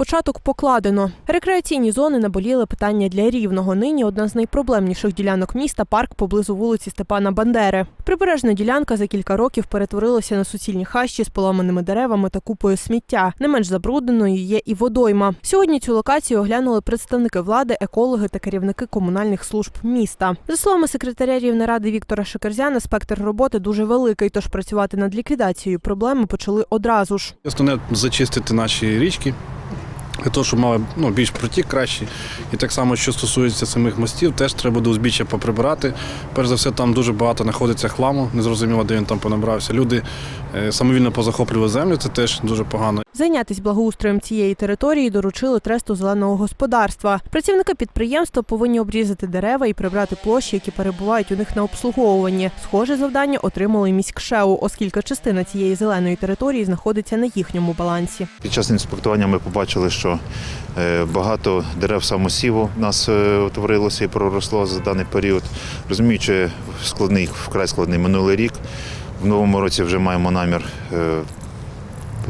Початок покладено. Рекреаційні зони наболіли питання для рівного. Нині одна з найпроблемніших ділянок міста парк поблизу вулиці Степана Бандери. Прибережна ділянка за кілька років перетворилася на суцільні хащі з поламаними деревами та купою сміття. Не менш забрудненою є і водойма. Сьогодні цю локацію оглянули представники влади, екологи та керівники комунальних служб міста. За словами секретаря Рівнеради Віктора Шекерзяна, спектр роботи дуже великий, тож працювати над ліквідацією проблеми почали одразу ж. Основне зачистити наші річки. Для того, щоб мали ну, більш протік кращий. І так само, що стосується самих мостів, теж треба буде узбіччя поприбирати. Перш за все, там дуже багато знаходиться хламу, незрозуміло, де він там понабрався. Люди е, самовільно позахоплювали землю, це теж дуже погано. Зайнятись благоустроєм цієї території доручили тресту зеленого господарства. Працівники підприємства повинні обрізати дерева і прибрати площі, які перебувають у них на обслуговуванні. Схоже завдання отримали міськшеу, оскільки частина цієї зеленої території знаходиться на їхньому балансі. Під час інспектування ми побачили, що е, багато дерев самосіву у нас е, утворилося і проросло за даний період. Розуміючи, складний, вкрай складний минулий рік. В новому році вже маємо намір е,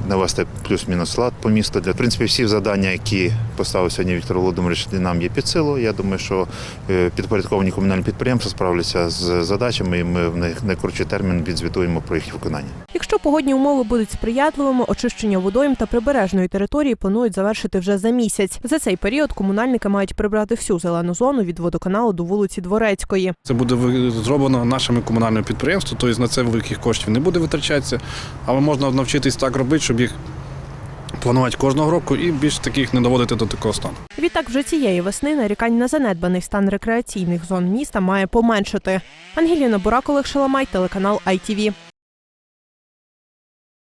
навести плюс-мінус лад по місту. В принципі всі завдання, які поставив сьогодні Віктор Володимирович, нам є під силу. Я думаю, що е, підпорядковані комунальні підприємства справляться з задачами, і ми в най- найкоротший термін відзвітуємо про їх виконання. Якщо погодні умови будуть сприятливими, очищення водойм та прибережної території планують завершити вже за місяць. За цей період комунальники мають прибрати всю зелену зону від водоканалу до вулиці Дворецької. Це буде ви- зроблено нашими комунальними підприємствами, тобто на це великих коштів не буде витрачатися, але можна навчитись так робити, щоб їх планувати кожного року і більш таких не доводити до такого стану. Відтак, вже цієї весни нарікань на занедбаний стан рекреаційних зон міста має поменшити. Ангеліна Бурак, Олег Шаламай, телеканал ITV.